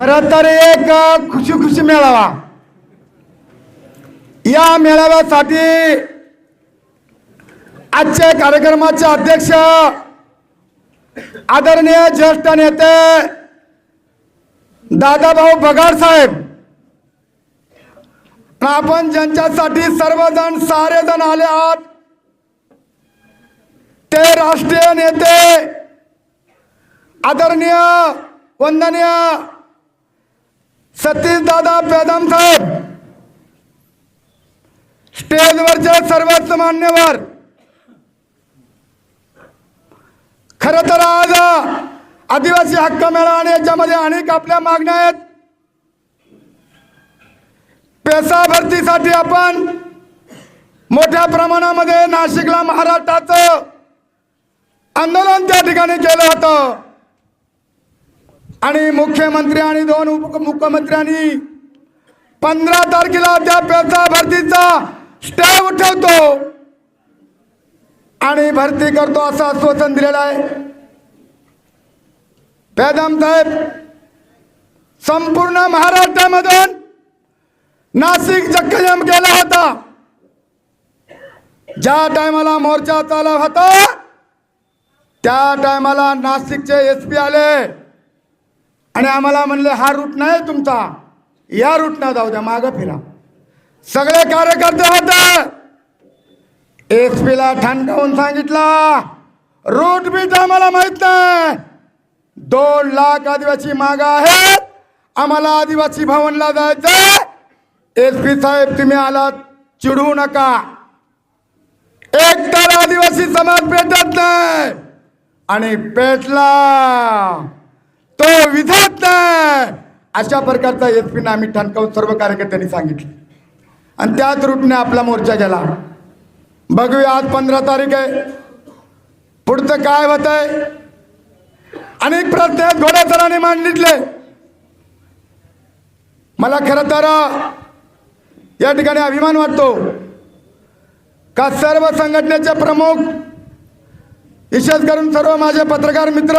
खरं तर एक खुशी खुशी मेळावा. या मेळाव्यासाठी आजच्या कार्यक्रमाचे अध्यक्ष आदरणीय ज्येष्ठ नेते दादाभाऊ बगाड साहेब. आपण ज्यांच्यासाठी सर्वजण सारे जण आले आहात ते राष्ट्रीय नेते आदरणीय वंदनीय सतीश दादा पेदाम साहेब. स्टेजवरचे सर्वच मान्यवर. खर तर आज आदिवासी हक्क मेळा आणि याच्यामध्ये अनेक आपल्या मागण्या आहेत. पेसा भरतीसाठी आपण मोठ्या प्रमाणामध्ये नाशिकला महाराष्ट्राचं आंदोलन त्या ठिकाणी केलं होतं. आणि मुख्यमंत्री आणि दोन उपमुख्यमंत्र्यांनी पंधरा तारखेला त्या पेसा भरतीचा स्टे उठवतो आणि भरती करतो असं आश्वासन दिलेलं आहे. पेदाम साहेब संपूर्ण महाराष्ट्रामधून नाशिक जक्कजम केला होता. ज्या टायमाला मोर्चा चालला होता त्या टायमाला नाशिकचे एस पी आले. आणि आम्हाला म्हणले हा रूट नाही तुमचा. या रूटनं जाऊ द्या मागं फिरा. सगळे कार्यकर्ते होते. एस ला ठणकावून सांगितला रूट बीट आम्हाला माहीत नाही. दोन लाख आदिवासी माग आहेत. आम्हाला आदिवासी भवनला जायचं एस पी साहेब तुम्ही आलात चिडू नका. एक तर आदिवासी समाज पेटत नाही. आणि पेटला. तो विधत नाही. अशा प्रकारचा एस पीनं आम्ही ठणकावून सर्व कार्यकर्त्यांनी सांगितले. आणि त्याच रूटने आपला मोर्चा गेला. बघूया आज पंधरा तारीख आहे. पुढचं काय होत आहे अनेक प्रश्न आहेत मांडले मला खरं तर या ठिकाणी अभिमान वाटतो का सर्व संघटनेचे प्रमुख विशेष करून सर्व माझे पत्रकार मित्र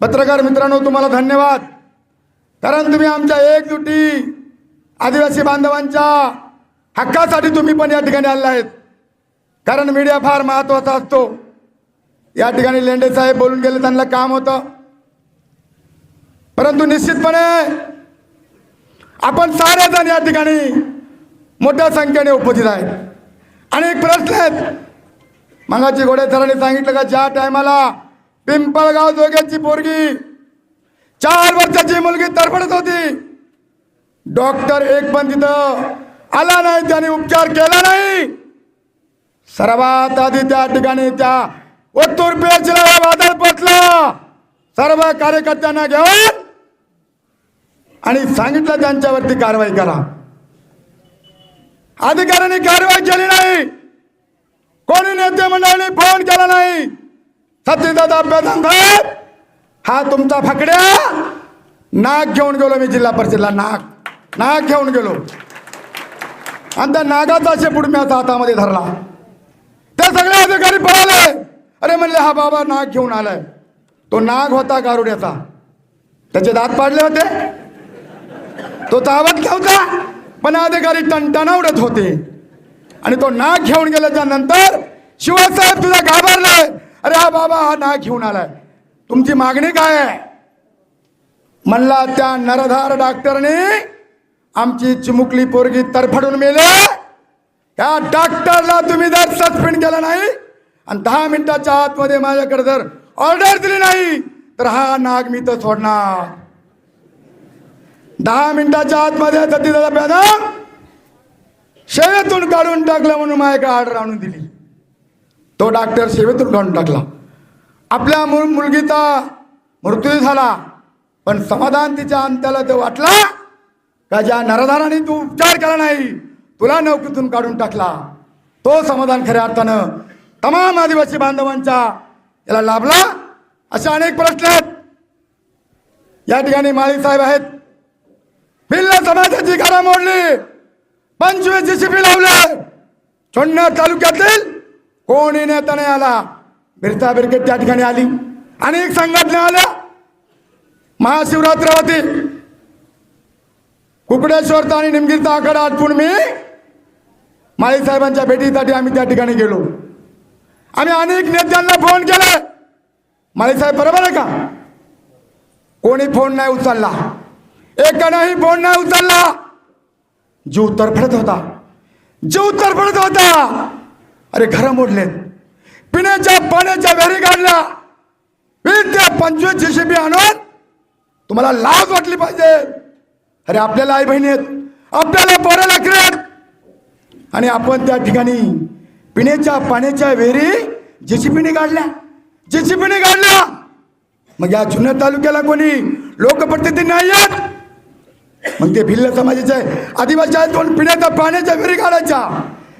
पत्रकार मित्रांनो तुम्हाला धन्यवाद. कारण तुम्ही आमच्या एकजुटी आदिवासी बांधवांच्या हक्कासाठी तुम्ही पण या ठिकाणी आले आहेत. कारण मीडिया फार महत्त्वाचा असतो. या ठिकाणी लेंडे साहेब बोलून गेले त्यांना काम होतं. परंतु निश्चितपणे आपण सारेजण या ठिकाणी मोठ्या संख्येने उपस्थित आहेत. एक प्रश्न आहेत मंगाची घोडेसरांनी सांगितलं का ज्या टायमाला पिंपळगाव जोग्याची पोरगी. चार वर्षाची मुलगी तडफडत होती. डॉक्टर एक पण तिथं आला नाही त्याने उपचार केला नाही. सर्वात आधी त्या ठिकाणी त्या ओतूर पेचला वादळ पोचला. सर्व कार्यकर्त्यांना घेऊन आणि सांगितलं त्यांच्यावरती कारवाई करा. अधिकाऱ्यांनी कारवाई केली नाही. कोणी नेते मंडळाने फोन केला नाही. सत्यदादा अभ्यासन साहेब हा तुमचा फकड्या? नाक घेऊन गेलो मी जिल्हा परिषदला नाक. नाक घेऊन गेलो. आणि त्या नागाचा शेपूट मी आता हातामध्ये धरला. ते सगळे अधिकारी पळाले. अरे म्हणले हा बाबा नाग घेऊन आलाय. तो नाग होता गारुड्याचा. त्याचे दात पाडले होते. तो चावत नव्हता पण अधिकारी टणटणा उडत होते. आणि तो नाग घेऊन गेल्याच्यानंतर शिवसाहेब तुझा घाबरलाय. अरे हा बाबा हा नाग घेऊन आलाय. तुमची मागणी काय आहे? म्हणला त्या नरधार डॉक्टरने आमची चिमुकली पोरगी तरफडून मेले. त्या डॉक्टरला तुम्ही जर सस्पेंड केलं नाही आणि दहा मिनिटाच्या आतमध्ये माझ्याकडे जर ऑर्डर दिली नाही तर हा नाग मी तर सोडणार. दहा मिनिटाच्या आतमध्ये सतीदादा पॅदम शेवेतून काढून टाकलं म्हणून माझ्याकडे ऑर्डर आणून दिली. तो डॉक्टर सेवेतून काढून टाकला. आपल्या मूळ मुलगीचा मृत्यू झाला पण समाधान तिच्या अंत्याला ते वाटला का ज्या नरधाराने तू उपचार केला नाही तुला नोकरीतून काढून टाकला. तो समाधान खऱ्या अर्थानं तमाम आदिवासी बांधवांच्या याला लाभला असे अनेक प्रश्न आहेत. या ठिकाणी माळी साहेब आहेत. भिल्ल समाजाची घरं मोडली. पंचवीस जीसीपी लावले. चोडणार तालुक्यातील कोणी नेता नाही आला? बिरता बिरकेट त्या ठिकाणी आली. अनेक संघटना आल्या. महाशिवरात्र होती कुकडेश्वरचा आणि निमगीरचा आकडा आटपून मी माळी साहेबांच्या भेटीसाठी आम्ही त्या ठिकाणी गेलो. आम्ही अनेक नेत्यांना फोन केले. माळी साहेब बरोबर आहे का? कोणी फोन नाही उचलला. एकानाही फोन नाही उचलला. जीव तरफडत होता. जीव तरफडत होता. अरे घरं मोडलेत. पिण्याच्या पाण्याच्या विहिरी काढल्या. वीस त्या पंचवीस जेसीबी आणून तुम्हाला लाज वाटली पाहिजे. अरे आपल्याला आई बहिणी आहेत. आपल्याला पोरं लेकरं आणि आपण त्या ठिकाणी पिण्याच्या पाण्याच्या विहिरी जेसीबीने काढल्या. जेसीबीने काढल्या. मग या जुन्या तालुक्याला कोणी लोकप्रतिनिधी नाही आहेत? मग ते भिल्ल समाजाचे आदिवासी आहेत पण पिण्याच्या पाण्याच्या विहिरी काढायच्या.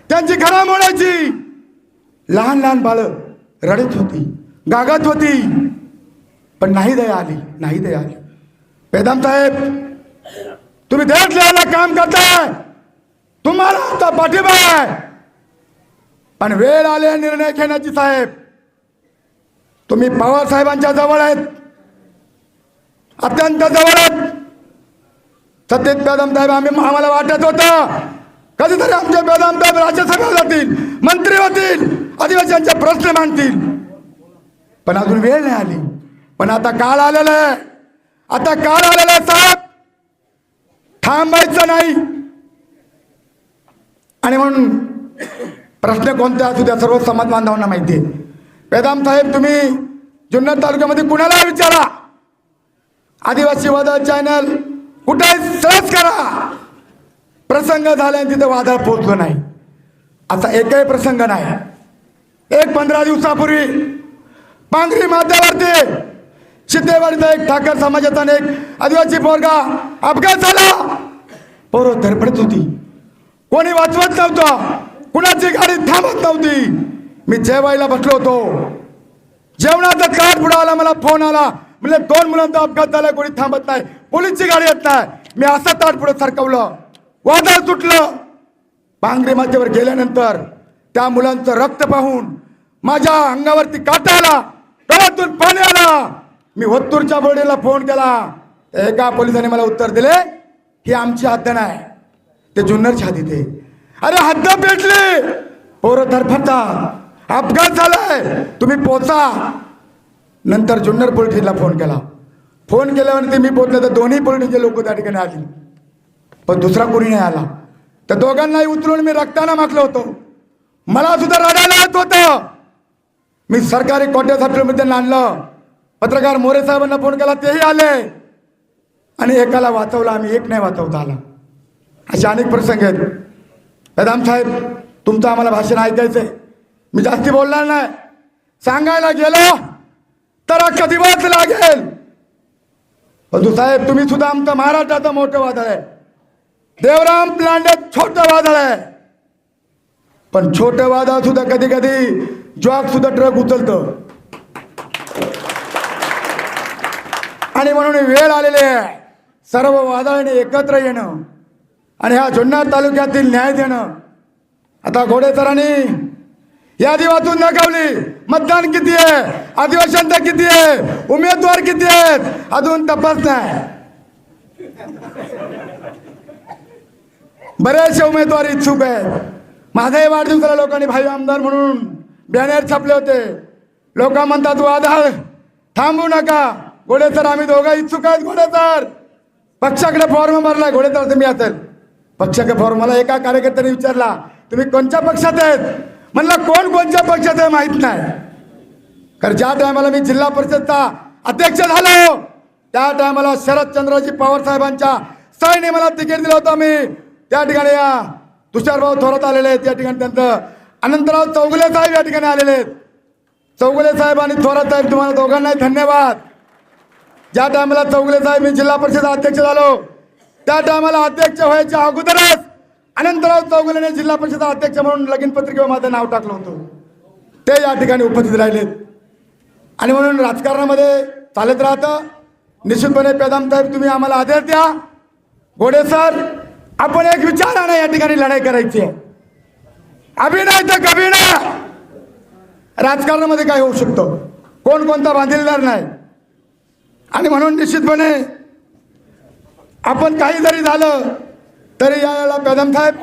त्यांची घरा मोडायची. लहान लहान बाळं रडत होती गागत होती पण नाही दया आली नाही दया आली. वेदांत साहेब तुम्ही देश लिहायला काम करताय तुम्हाला आता पाठिंबा आहे. पण वेळ आले निर्णय घेण्याची साहेब. तुम्ही पवार साहेबांच्या जवळ आहेत अत्यंत जवळ आहेत. सत्यजित बेदम साहेब आम्ही आम्हाला वाटत होतं कधीतरी आमचे बेदम साहेब राज्यसभा जातील मंत्री होतील. आदिवासींचे प्रश्न मांडतील. पण अजून वेळ नाही आली. पण आता काळ आलेला आहे. आता काळ आलेला आहे साहेब. थांबायचं नाही. आणि म्हणून प्रश्न कोणते असू द्या सर्व समाज बांधवांना माहिती आहे. वेदाम साहेब तुम्ही जुन्नर तालुक्यामध्ये कुणाला विचारा. आदिवासी वादळ चॅनल कुठे सर्च करा. प्रसंग झाला तिथे वादळ पोहोचलो नाही. असा एकही प्रसंग नाही. एक पंधरा दिवसापूर्वी पांगरी माथ्यावरती सिद्धेवाडीचा एक ठाकर समाजाचा एक आदिवासी पोरगा अपघात झाला. पोरं धडपडत होती. कोणी वाचवत नव्हतं. कुणाची गाडी थांबत नव्हती. मी जेवायला बसलो होतो. जेवणाचा काट पुढे आला मला फोन आला. म्हणजे दोन मुलांचा अपघात झाला कोणी थांबत नाही. पोलीसची गाडी येत नाही. मी असं ताट पुढे सरकवलं. वादळ सुटलं पांघरी माथ्यावर गेल्यानंतर त्या मुलांचं रक्त पाहून माझ्या अंगावरती काटा आला डोळ्यातून पाणी आला. मी होत्तूरच्या बोर्डीला फोन केला. एका पोलिसाने मला उत्तर दिले की आमची हद्द नाही ते जुन्नरच्या हद्दीत आहे अरे हद्द पेटली. पोरं धरफडतात अपघात झालाय. तुम्ही पोचा. नंतर जुन्नर पोलिसला फोन केला. फोन केल्यावरती मी पोचले तर दोन्ही पोलिसचे लोक त्या ठिकाणी आले. पण दुसरा कोणी नाही आला. तर दोघांनाही उतरून मी रक्ताना मागलो होतो. मला सुद्धा रडायला येत होतं. मी सरकारी कोट्यासाठी त्यांना आणलं. पत्रकार मोरे साहेबांना फोन केला तेही आले. आणि एकाला वाचवला आम्ही एक नाही वाचवता आला. असे अनेक प्रसंग आहेत. बेदाम साहेब तुमचं आम्हाला भाषण ऐकायचंय. मी जास्ती बोलणार नाही. सांगायला गेलो तर अख्खा दिवस लागेल. बंधू साहेब तुम्ही सुद्धा आमचं महाराष्ट्राचं मोठं वादळ आहे. देवराम प्लांडे छोटं वादळ आहे. पण छोट्या वादळ सुद्धा कधी कधी जॉक सुद्धा ट्रक उचलतं. आणि म्हणून वेळ आलेली आहे. सर्व वादळाने एकत्र येणं आणि ह्या जुन्नर तालुक्यातील न्याय देणं. आता घोडेसरांनी यादी वाचून दाखवली. मतदान किती आहे? आदिवासींचा किती आहे? उमेदवार किती आहेत? अजून तपास नाही. बरेचसे उमेदवार इच्छुक आहेत. माझाही वाढदिवसाला लोकांनी भाई आमदार म्हणून. बॅनर छापले होते. लोक म्हणतात वादळ थांबू नका. घोडेसर आम्ही दोघं इच्छुक आहेत घोडेसर पक्षाकडे फॉर्म भरला घोडेचर तुम्ही असेल. पक्षाकडे फॉर्म मला एका कार्यकर्त्याने विचारला तुम्ही कोणत्या पक्षात आहेत? म्हणलं कोण कोणत्या पक्षात आहे माहीत नाही. कारण ज्या टायमाला मी जिल्हा परिषदचा अध्यक्ष झालो त्या टायमाला शरदचंद्रजी पवार साहेबांच्या सहीने मला तिकीट दिलं होतं मी त्या ठिकाणी या तुषारभाऊ थोरात आलेले आहेत त्या ठिकाणी त्यांचं. अनंतराव चौगुले साहेब या ठिकाणी आलेले आहेत. चौगुले साहेब आणि थोरात साहेब तुम्हाला दोघांनाही धन्यवाद. ज्या टायमाला चौगुले साहेब मी जिल्हा परिषद अध्यक्ष झालो त्या टायमाला अध्यक्ष व्हायच्या अगोदरच अनंतराव चौगुलेने जिल्हा परिषद अध्यक्ष म्हणून लगीन पत्रिकेवर माझं नाव टाकलं होतं. ते या ठिकाणी उपस्थित राहिलेत. आणि म्हणून राजकारणामध्ये चालत राहतं. निश्चितपणे पेदाम साहेब तुम्ही आम्हाला आदेश द्या. घोडे सर आपण एक विचाराने या ठिकाणी लढाई करायची. आहे अभिनय तर कभिनय राजकारणामध्ये काय होऊ शकतं? कोण कोणता बांधिलदार नाही. आणि म्हणून निश्चितपणे आपण काही जरी झालं तरी यावेळेला कदम साहेब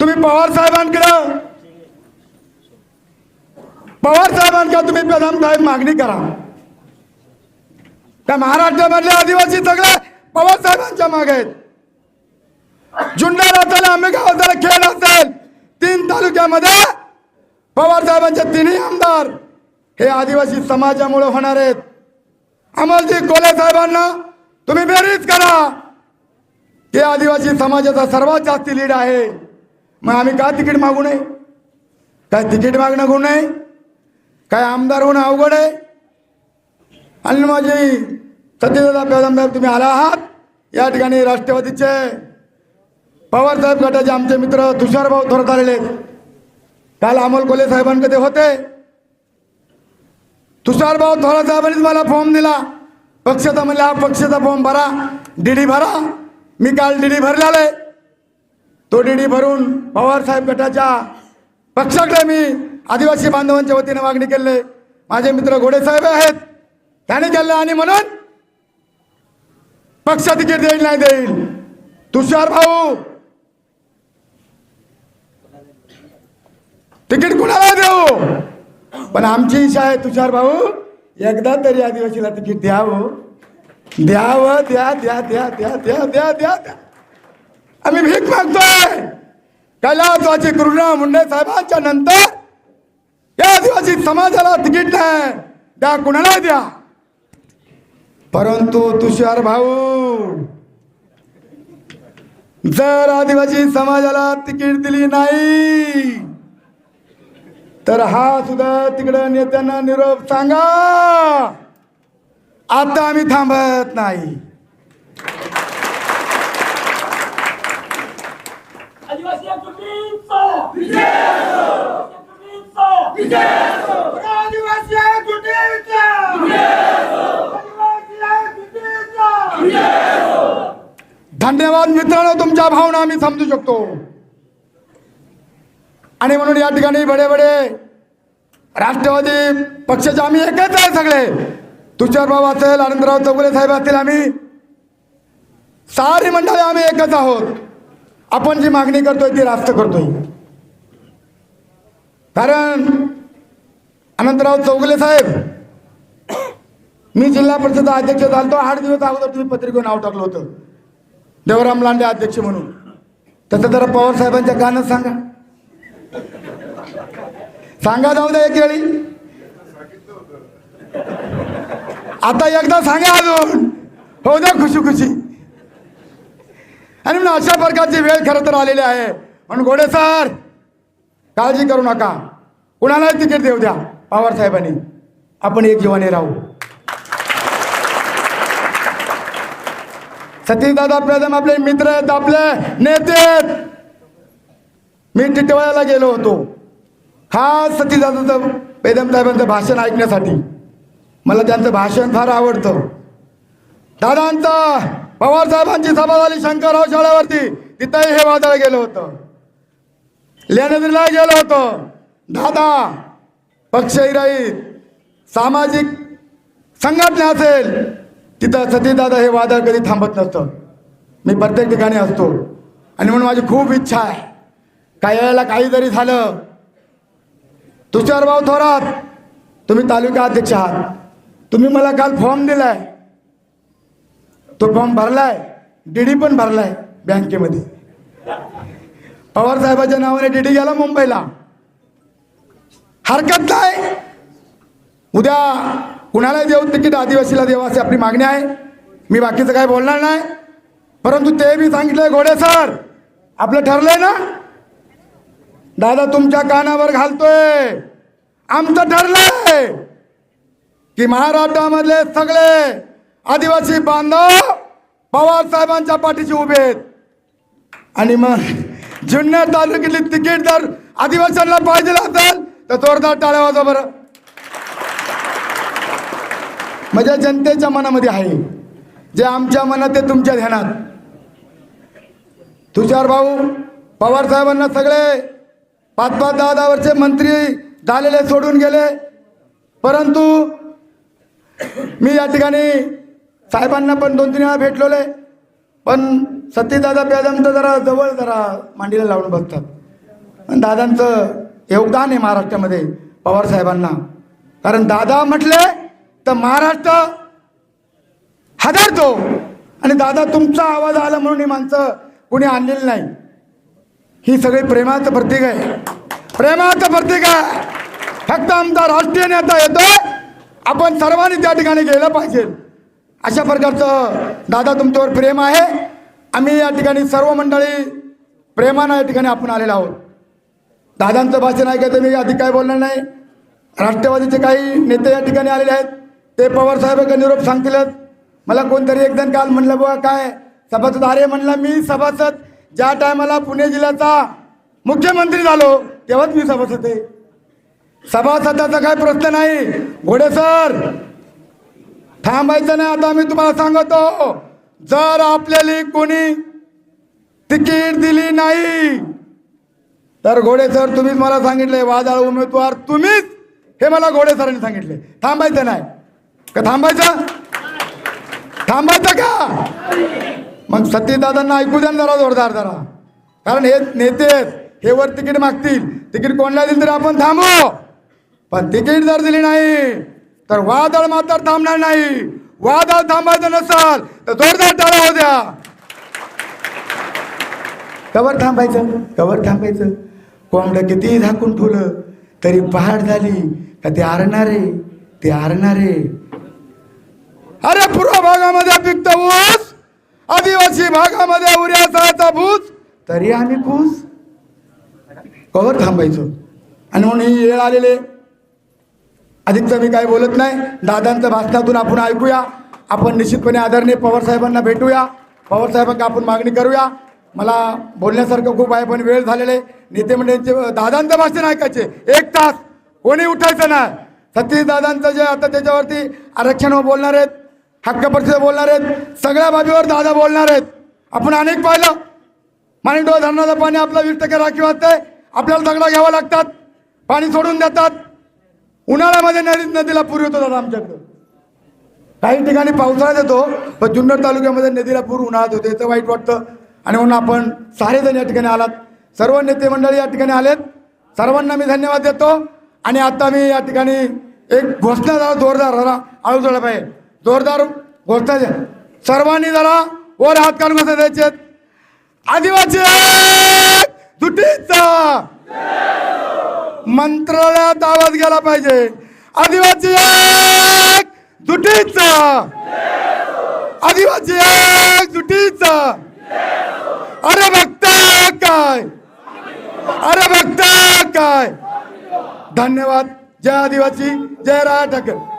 तुम्ही पवार साहेबांकडं पवार साहेबांकडे तुम्ही कदम साहेब मागणी करा. त्या महाराष्ट्रामधले आदिवासी सगळे पवार साहेबांच्या मागे आहेत. जुन्नर असेल आंबेगाव असेल खेड असेल. तीन तालुक्यामध्ये पवार साहेबांचे तिन्ही आमदार हे आदिवासी समाजामुळे होणार आहेत. अमलजी कोले साहेबांना तुम्ही बेरीज करा. हे आदिवासी समाजाचा सर्वात जास्त लीड आहे. मग आम्ही का तिकीट मागू नये? काय तिकीट मागणं गुण नाही काय आमदार होणं अवघड आहे? आणि माझी सत्यदादा पेदमदार तुम्ही आला आहात? या ठिकाणी राष्ट्रवादीचे पवार साहेब गटाचे आमचे मित्र तुषारभाऊ थोरात आलेले काल अमोल कोले साहेबांकडे होते. तुषारभाऊ थोरात साहेबांनीच मला फॉर्म दिला. पक्षाचा म्हणले हा पक्षाचा फॉर्म भरा. डीडी भरा. मी काल डीडी भरला आहे तो डीडी भरून पवार साहेब गटाच्या पक्षाकडे मी आदिवासी बांधवांच्या वतीने मागणी केली. माझे मित्र घोडेसाहेब आहेत. त्याने केलं आणि म्हणून पक्ष तिकीट देईल नाही देईल. तुषार भाऊ तिकीट कुणाला देऊ? पण आमची इच्छा आहे तुषार भाऊ एकदा तरी आदिवासीला तिकीट द्यावं हो. द्यावं हो, द्या द्या द्या द्या द्या द्या द्या द्या आम्ही भीक मागतोय. कैलासवाची कृष्णा मुंडे साहेबांच्या नंतर या आदिवासी समाजाला तिकीट नाही. द्या कुणाला द्या. परंतु तुषार भाऊ जर आदिवासी समाजाला तिकीट दिली नाही तर हा सुद्धा तिकडं नेत्यांना निरोप सांगा. आता आम्ही थांबत नाही. धन्यवाद मित्रांनो तुमच्या भावना आम्ही समजू शकतो. आणि म्हणून या ठिकाणी बडे बडे राष्ट्रवादी पक्षाचे आम्ही एकच आहे सगळे. तुषारबाबू असेल आनंदराव चौगुले साहेब असतील आम्ही. सारी मंडळी आम्ही एकच आहोत. आपण जी मागणी करतोय ती रास्त करतोय. कारण अनंतराव चौगुले साहेब मी जिल्हा परिषद अध्यक्ष झालतो. आठ दिवस अगोदर तुम्ही पत्रिकेवर नाव टाकलं होतं. देवराम लांडे अध्यक्ष म्हणून. तसं जरा पवार साहेबांच्या गाणं सांगा. सांगा जाऊ द्या एक वेळी. आता एकदा सांगा अजून. हो द्या खुशी खुशी आणि म्हणून अशा प्रकारची वेळ खरं तर आलेली आहे. म्हणून घोडे सर काळजी करू नका. कुणालाही तिकीट देऊ द्या पवार साहेबांनी. आपण एक जीवाने राहू. सतीशदादा प्रथम आपले मित्र आहेत आपले नेते आहेत. मी टिटवाळ्याला गेलो होतो. हा सतीदादाचं पेदम साहेबांचं भाषण ऐकण्यासाठी. मला त्यांचं भाषण फार आवडतं. दादांचा पवार साहेबांची सभा झाली शंकरराव शाळेवरती. तिथंही हे वादळ गेलं होतं. लेण्याद्रीला गेलो होतो. दादा पक्षहिराईत सामाजिक संघटना असेल तिथं सतीदादा हे वादळ कधी थांबत नसतं. मी प्रत्येक ठिकाणी असतो. आणि म्हणून माझी खूप इच्छा आहे. काही वेळेला काहीतरी झालं. तुषारभाऊ थोरात तुम्ही तालुका अध्यक्ष आहात. तुम्ही मला काल फॉर्म दिलाय. तो फॉर्म भरलाय. डीडी पण भरलाय बँकेमध्ये. पवार साहेबाच्या नावाने डीडी गेला मुंबईला. हरकत नाही. उद्या कुणाला देऊ तिकीट आदिवासीला देऊ अशी आपली मागणी आहे. मी बाकीचं काय बोलणार नाही. परंतु ते मी सांगितलंय घोडे सर. आपलं ठरलंय ना? दादा तुमच्या कानावर घालतोय. आमचं ठरलंय की महाराष्ट्रामधले सगळे आदिवासी बांधव पवार साहेबांच्या पाठीशी उभे आहेत. आणि मग जुन्नर तालुक्यातली तिकीट जर आदिवासींना पाहिजे असेल तर जोरदार टाळ्या वाजवा बरं. म्हणजे जनतेच्या मनामध्ये आहे. जे आमच्या मनात ते तुमच्या ध्यानात. तुषार भाऊ पवार साहेबांना सगळे पाच पाच दहा दहा वर्षे मंत्री झालेले सोडून गेले. परंतु मी या ठिकाणी साहेबांना पण दोन तीन वेळा भेटलोले पण सत्यदादा दादा तर जरा जवळ जरा मांडीला लावून बसतात आणि दादांचं योगदान आहे महाराष्ट्रामध्ये पवार साहेबांना. कारण दादा म्हटले तर महाराष्ट्र हादरतो. आणि दादा तुमचा आवाज आला म्हणून ही माणसं कुणी आणलेली नाही. ही सगळी प्रेमाचं प्रतीक आहे. प्रेमाचं प्रतीक आहे. फक्त आमचा राष्ट्रीय नेता येतोय. आपण सर्वांनी त्या ठिकाणी गेलं पाहिजे. अशा प्रकारचं दादा तुमच्यावर प्रेम आहे. आम्ही या ठिकाणी सर्व मंडळी प्रेमानं या ठिकाणी आपण आलेलो आहोत. दादांचं भाषण ऐकायचं मी अधिक काय बोलणार नाही. राष्ट्रवादीचे काही नेते या ठिकाणी आलेले आहेत. ते पवार साहेबांना निरोप सांगतीलच. मला कोणतरी एक जण काल म्हणलं बुवा काय? सभासद? अरे म्हणलं मी सभासद ज्या टायमाला पुणे जिल्ह्याचा मुख्यमंत्री झालो तेव्हाच मी सभासद आहे सभासदाचा काय प्रश्न नाही. घोडे सर थांबायचं नाही. आता मी तुम्हाला सांगतो जर आपल्याला कोणी तिकीट दिली नाही तर घोडे सर तुम्हीच मला सांगितले वादळ उमेदवार तुम्हीच हे मला घोडे सरांनी सांगितले. थांबायचं नाही. का थांबायचं? थांबायचं का? मग सत्यदादांना ऐकू द्या जरा जोरदार जरा. कारण हे नेते आहेत हे वर तिकीट मागतील. तिकीट कोणाला दिली तरी आपण थांबू. पण तिकीट जर दिली नाही तर वादळ मात्र थांबणार नाही. वादळ थांबायचं नसाल तर जोरदार टाळा हो द्या. कवर थांबायचं कवर थांबायचं. कोंबडं कितीही झाकून ठेवलं तरी पहाड झाली का ते आरणारे ते आरणारे. अरे पूर्व भागामध्ये पिकत ऊस. आदिवासी भागामध्ये उऱ्याचा भूज तरी आम्ही खुश कवर थांबायचो. आणि म्हणून ही वेळ आलेले. अधिकचं मी काही बोलत नाही. दादांच्या भाषणातून आपण ऐकूया. आपण निश्चितपणे आदरणीय पवार साहेबांना भेटूया. पवार साहेबांना आपण मागणी करूया. मला बोलण्यासारखं खूप आहे पण वेळ झालेले. नेते मंडळींचे दादांचं भाषण ऐकायचे. एक तास. कोणी उठायचं नाही. सतीश दादांचं जे आता त्याच्यावरती आरक्षण बोलणार आहेत हक्क परिषद बोलणार आहेत सगळ्या बाबीवर दादा बोलणार आहेत. आपण अनेक पाहिलं. मानिंडो धरणाचं पाणी आपलं वीस टक्के राखीव असते आपल्याला दगडा घ्यावा लागतात. पाणी सोडून देतात. उन्हाळ्यामध्ये नदी नदीला पूर येतो दादा आमच्याकडं. काही ठिकाणी पावसाळ्यात येतो पण जुन्नर तालुक्यामध्ये नदीला पूर उन्हाळ्यात होते. याचं वाईट वाटतं. आणि म्हणून आपण सारेजण या ठिकाणी आलात. सर्व नेते मंडळी या ठिकाणी आलेत. सर्वांना मी धन्यवाद देतो. आणि आता मी या ठिकाणी एक घोषणा जरा जोरदार जरा आळू जोडला पाहिजे जोरदार गोष्ट सर्वांनी जरा वर हात काढून कसं द्यायचे आदिवासी एक, दुटीचा. मंत्रालयात आवाज गेला पाहिजे. आदिवासी एक दुटीचा. आदिवासी एक दुटीचा. अरे बघता काय? अरे बघता काय? धन्यवाद. जय आदिवासी जय राय ठाकरे.